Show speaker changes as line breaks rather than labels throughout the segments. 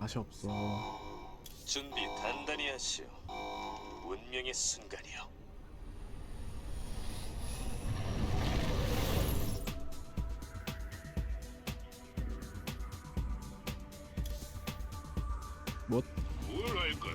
맛이 없어.
준비 단단히 하시오. 운명의 순간이요.
뭐?
뭘 할까?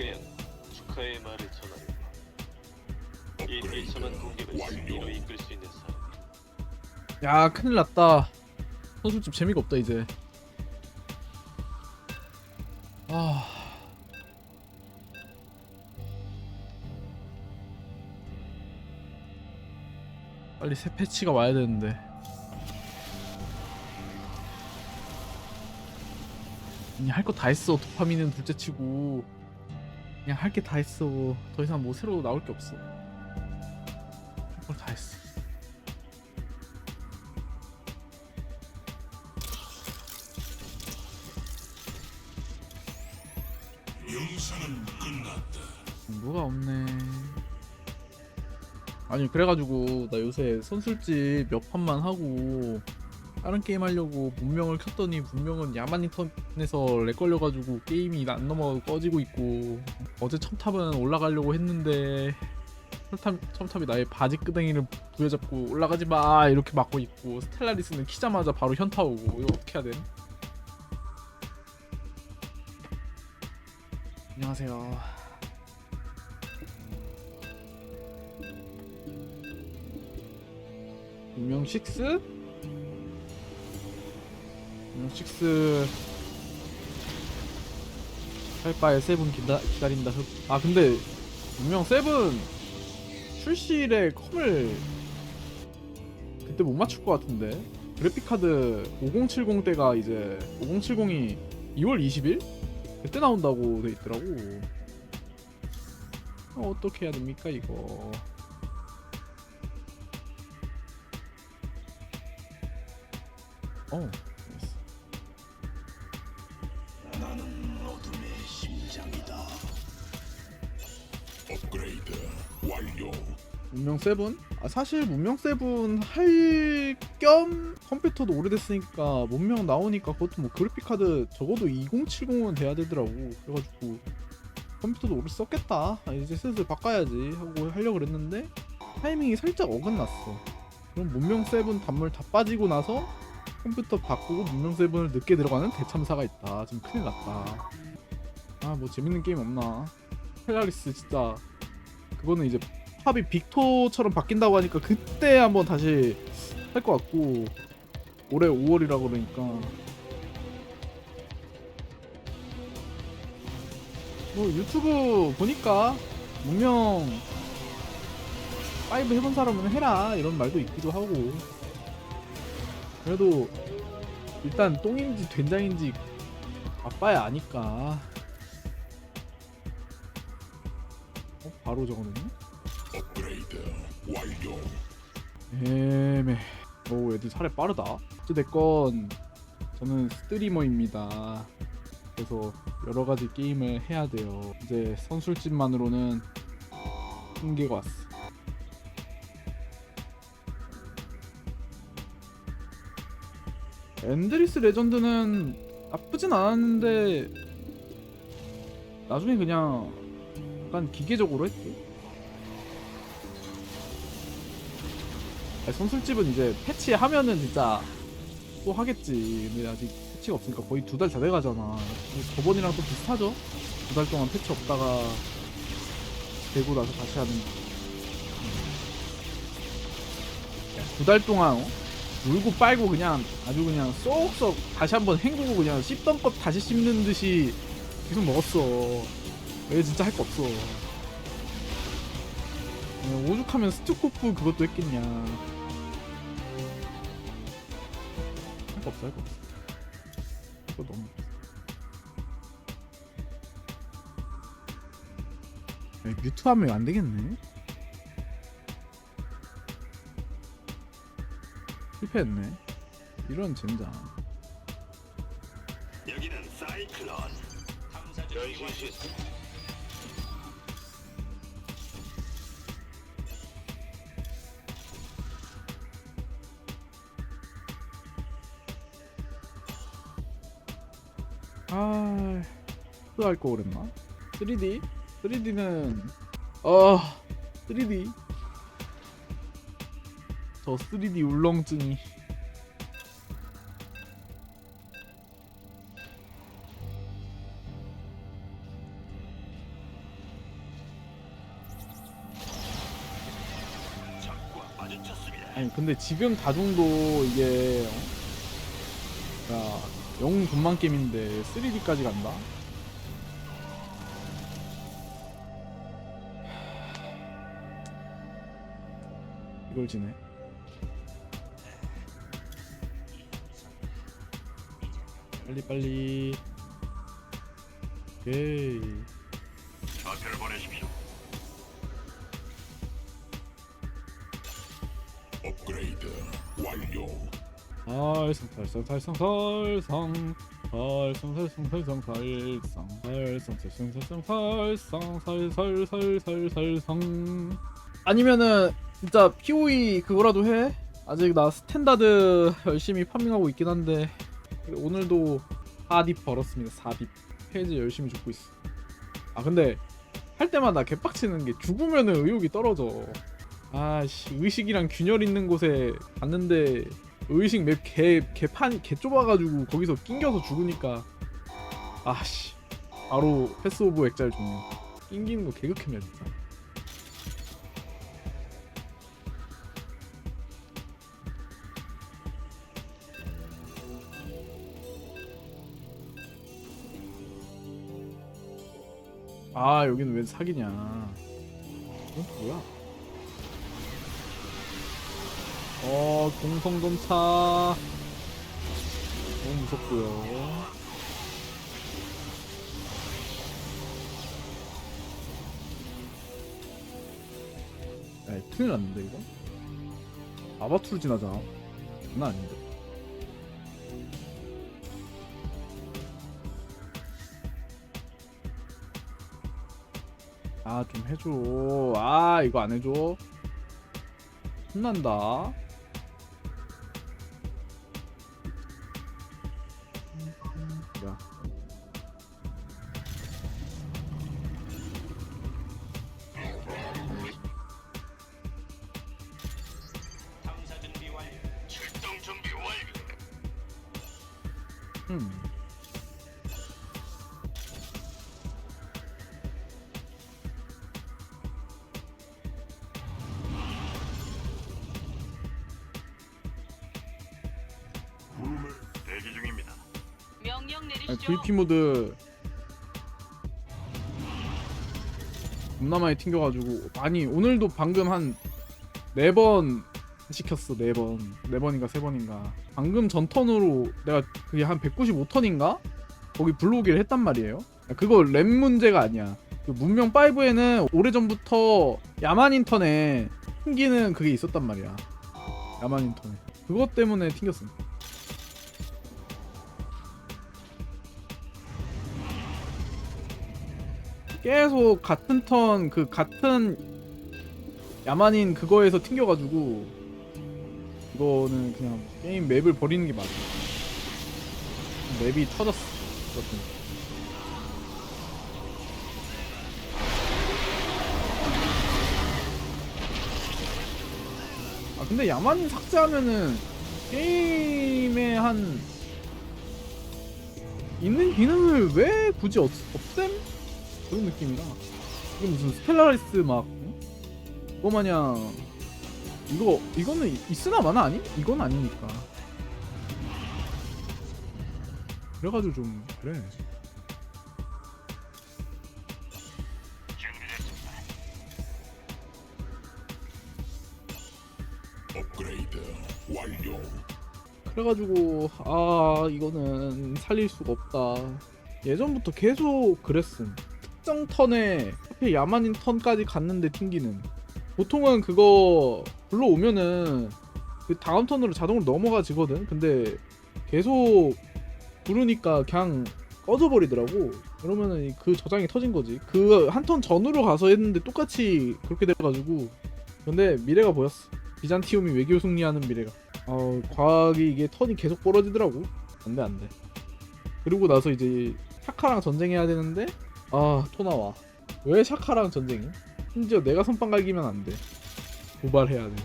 그냥 축하의 말을 전하려고. 이 비참한 공격을 승리로 이끌 수 있는 사람.
야 큰일 났다. 선술집 재미가 없다 이제. 아. 빨리 새 패치가 와야 되는데. 그냥 할거 다 했어. 도파민은 둘째치고 그냥 할 게 다 했어. 더 이상 뭐 새로 나올 게 없어. 할 걸 다 했어.
영상은 끝났다.
뭐가 없네. 아니 그래가지고 나 요새 선술집 몇 판만 하고 다른 게임 하려고 문명을 켰더니 문명은 야만 인터넷에서 렉 걸려가지고 게임이 안 넘어가고 꺼지고 있고 어제 첨탑은 올라가려고 했는데 첨탑, 첨탑이 나의 바지 끄댕이를 부여잡고 올라가지 마 이렇게 막고 있고 스텔라리스는 키자마자 바로 현타 오고 이거 어떻게 해야 돼? 안녕하세요. 운명 6? 운명 6 할바에 세븐 기다, 기다린다. 흑- 아 근데 운명 세븐 출시일에 컴을 그때 못 맞출 것 같은데. 그래픽카드 5070 때가 이제 5070이 2월 20일? 그때 나온다고 돼 있더라고. 어, 어떻게 해야 됩니까 이거? 어 문명 세븐? 아 사실 문명 세븐 할 겸 컴퓨터도 오래됐으니까 문명 나오니까 그것도 뭐 그래픽 카드 적어도 2070은 돼야 되더라고. 그래가지고 컴퓨터도 오래 썼겠다. 아, 이제 슬슬 바꿔야지 하고 하려고 그랬는데 타이밍이 살짝 어긋났어. 그럼 문명 세븐 단물 다 빠지고 나서 컴퓨터 바꾸고 문명 세븐을 늦게 들어가는 대참사가 있다. 좀 큰일 났다. 아 뭐 재밌는 게임 없나? 헬라리스 진짜 그거는 이제 팝이 빅토처럼 바뀐다고 하니까 그때 한번 다시 할 것 같고 올해 5월이라 그러니까 뭐 유튜브 보니까 문명 5 해본 사람은 해라 이런 말도 있기도 하고 그래도 일단 똥인지 된장인지 아빠야 아니까 어? 바로 적어놓네? 애매. 오 애들 살이 빠르다. 어찌됐건 저는 스트리머입니다. 그래서 여러 가지 게임을 해야 돼요. 이제 선술집만으로는 한계가 왔어. 엔드리스 레전드는 나쁘진 않았는데 나중에 그냥 약간 기계적으로 했지. 아니, 선술집은 이제 패치하면은 진짜 또 하겠지. 근데 아직 패치가 없으니까 거의 두 달 다 돼가잖아. 저번이랑 또 비슷하죠? 두 달 동안 패치 없다가 되고 나서 다시 하는. 두 달 동안 어? 물고 빨고 그냥 아주 그냥 쏙쏙 다시 한번 헹구고 그냥 씹던 것 다시 씹는 듯이 계속 먹었어. 왜 진짜 할 거 없어. 어, 오죽하면 스투코프 그것도 했겠냐. 할거 없어, 할거 없어. 그거 너무. 야, 뮤트 하면 안 되겠네. 실패했네. 이런 젠장.
여기는 사이클론.
변신 시
아, 또 할 거 그랬나? 3D? 3D는 아, 3D. 저 3D 울렁증이. 아니 근데 지금 다중도 이게 어? 야, 영 돈만 게임인데 3D까지 간다? 이걸 지네. 빨리 빨리. 오케이.
좌표를 보내십시오.
설성설성설성설성. 설성설성설성설성 설성설성설성설설설설설성 아니면은 진짜 POE 그거라도 해? 아직 나 스탠다드 열심히 파밍하고 있긴 한데 그래, 오늘도 4딥 벌었습니다 4딥. 페이지 열심히 죽고 있어. 아 근데 할 때마다 개빡치는 게 죽으면은 의욕이 떨어져. 아씨 의식이랑 균열 있는 곳에 갔는데 의식 맵 개 개판 개 좁아가지고 거기서 낑겨서 죽으니까. 아씨. 바로 패스 오브 액자를 줬네 낑기는 거 개극혐이야 진짜. 아 여기는 왜 사기냐. 이건 뭐야 어 공성검차 너무 무섭고요. 야 큰일 났는데 이거? 아바투르 지나자. 장난 아닌데. 아 좀 해줘. 아 이거 안 해줘? 혼난다 아니. VP 모드. 겁나 많이 튕겨가지고. 아니 오늘도 방금 한 네 번 시켰어 네 번. 네 번인가 세 번인가. 방금 전 턴으로 내가 그게 한 195턴인가? 거기 블로기를 했단 말이에요. 그거 램 문제가 아니야. 그 문명 5에는 오래전부터 야만 인턴에 튕기는 그게 있었단 말이야. 야만 인턴에. 그것 때문에 튕겼어 계속 같은 턴 그 같은 야만인 그거에서 튕겨가지고 이거는 그냥 게임 맵을 버리는 게 맞아. 맵이 터졌어. 그렇군. 아 근데 야만인 삭제하면은 게임에 한 있는 기능을 왜 굳이 없, 없앰? 그런 느낌이라. 이게 무슨 스텔라리스 막 이거 마냥 이거 이거는 있으나 마나 아니? 이건 아니니까. 그래가지고 좀 그래. 그래가지고 아 이거는 살릴 수가 없다. 예전부터 계속 그랬음. 특정 턴에 하필 야만인 턴까지 갔는데 튕기는. 보통은 그거 불러오면은 그 다음 턴으로 자동으로 넘어가지거든. 근데 계속 부르니까 그냥 꺼져버리더라고. 그러면은 그 저장이 터진 거지. 그 한 턴 전으로 가서 했는데 똑같이 그렇게 돼가지고. 근데 미래가 보였어. 비잔티움이 외교 승리하는 미래가. 어 과학이 이게 턴이 계속 벌어지더라고. 안돼 안돼. 그리고 나서 이제 샤카랑 전쟁해야 되는데 아토 나와. 왜 샤카랑 전쟁이? 심지어 내가 선빵 갈기면 안돼. 도발해야 돼.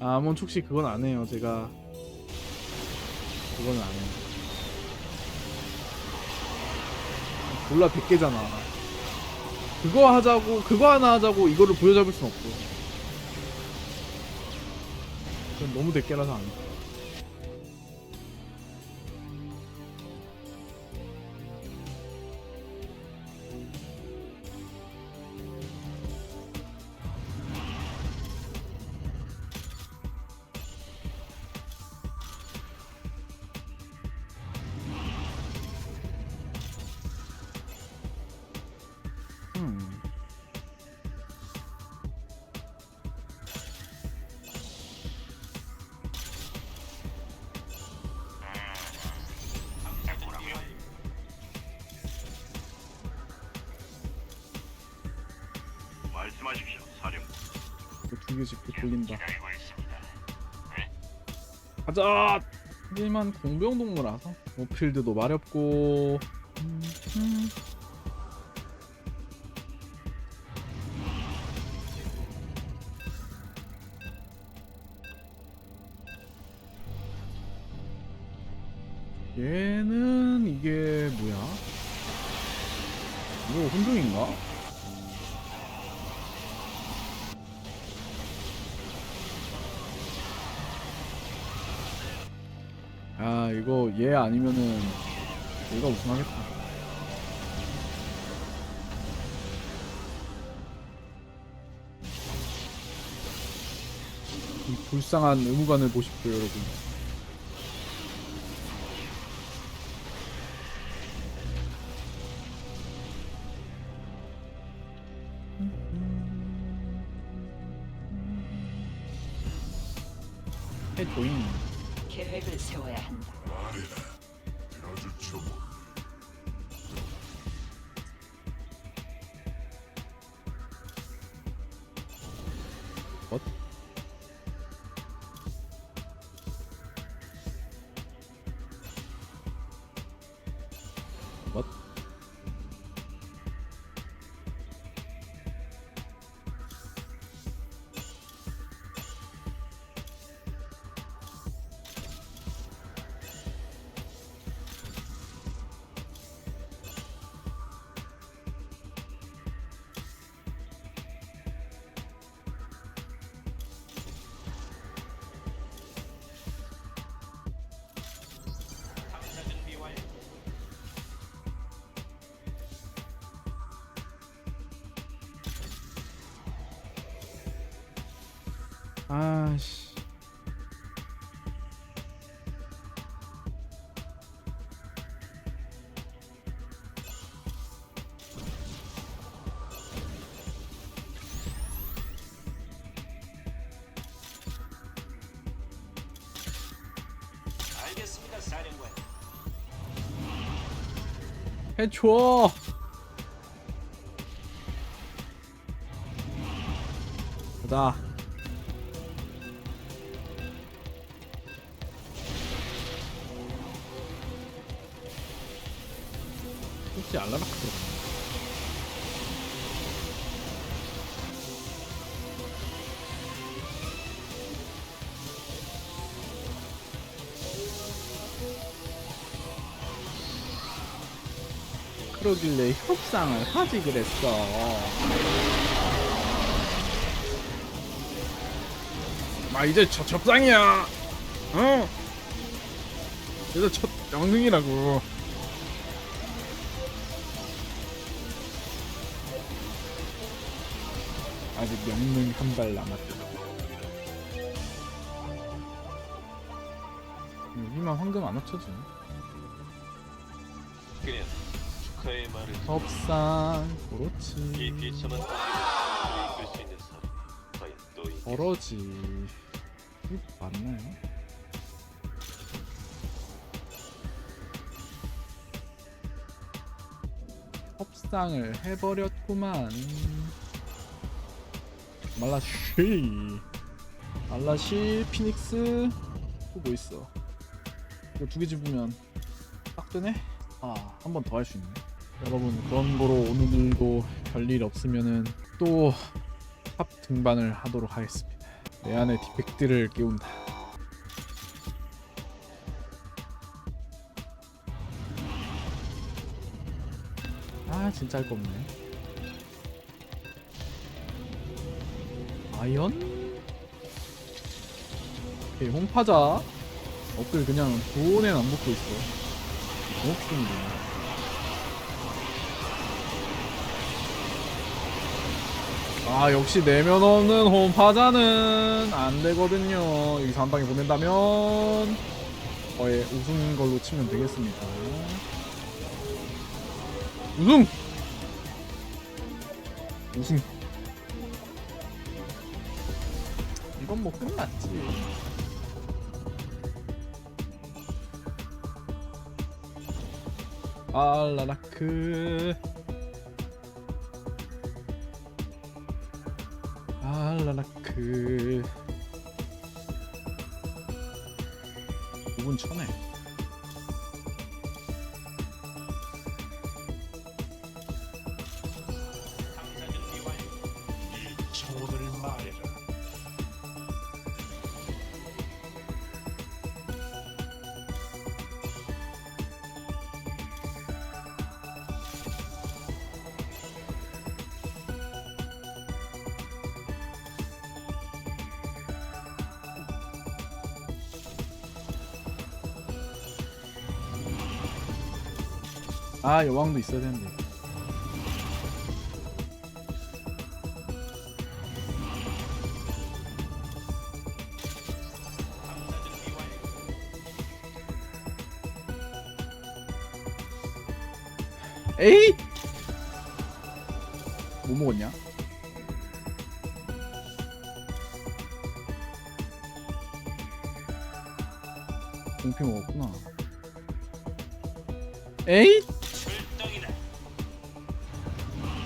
아, 아몬 축시 그건 안 해요. 제가 그건 안 해요. 몰라 100개잖아 그거 하자고 그거 하나 하자고 이거를 부여잡을 순 없고. 그건 너무 100개라서 안해
말씀하십시오, 사령.
두 개씩 돌린다
기다리고 있습니다.
가자 하지만 공병 동무라서 오필드도 마렵고 음, 음. 얘는 이게 뭐야? 이거 혼종인가? 아 이거 얘 아니면은 얘가 우승하겠다. 이 불쌍한 의무관을 보십시오 여러분 What? 아씨
알겠습니다, 사령관.
해줘 혹시 알라라카 들어갔나? 그러길래 협상을 하지 그랬어. 아 이제 저 협상이야. 어? 이제 첫 명능이라고. 아직 명능 한 발 남았다. 여기만 황금 안 합쳐져.
그냥 축하의 말을.
협상
이
그렇지.
비참한 관계를 이끌 수 있는 사람 과연 또 있겠어?
버러지. 이거 맞나요? 협상을 해버렸구만. 말라시. 말라시, 피닉스. 또 뭐 있어? 이거 두 개 집으면 딱 되네? 아, 한 번 더 할 수 있네. 여러분, 그런 거로 오늘도 별일 없으면은 또 탑 등반을 하도록 하겠습니다. 내 안에 디펙트를 깨운다. 아 진짜 할 거 없네. 아이언? 오케이 홍파자. 업글 그냥 돈에는 안 붙고 있어. 고맙습니다. 아 역시 내면 없는 홈파자는 안 되거든요. 여기서 한 방에 보낸다면 거의 우승인 걸로 치면 되겠습니다. 우승! 우승. 이건 뭐 끝났지. 알라라크. 알라라크 5분 전에 아 여왕도 있어야 되는데. 에이! 뭐 먹었냐? 공피 먹었구나. 에이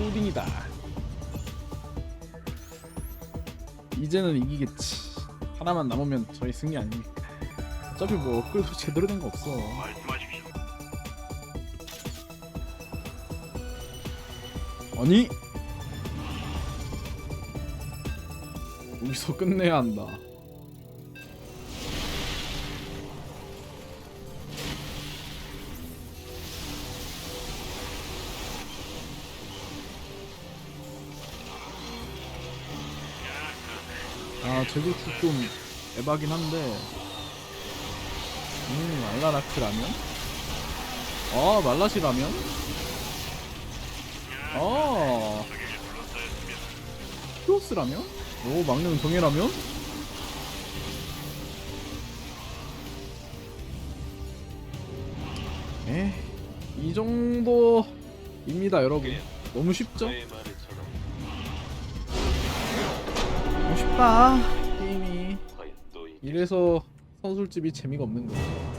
푸딩이다. 이제는 이기겠지. 하나만 남으면 저희 승리 아닙니까? 어차피 뭐 업글도 제대로 된 거 없어.
말씀하십시오.
아니 여기서 끝내야 한다. 아 저게 좀 에바긴 한데 음 알라라크 라면? 아 말라시 라면? 아 히오스 라면? 오 망령 정예라면? 에, 이 정도입니다 여러분 너무 쉽죠? 쉽다 게임이? 이래서 선술집이 재미가 없는 거야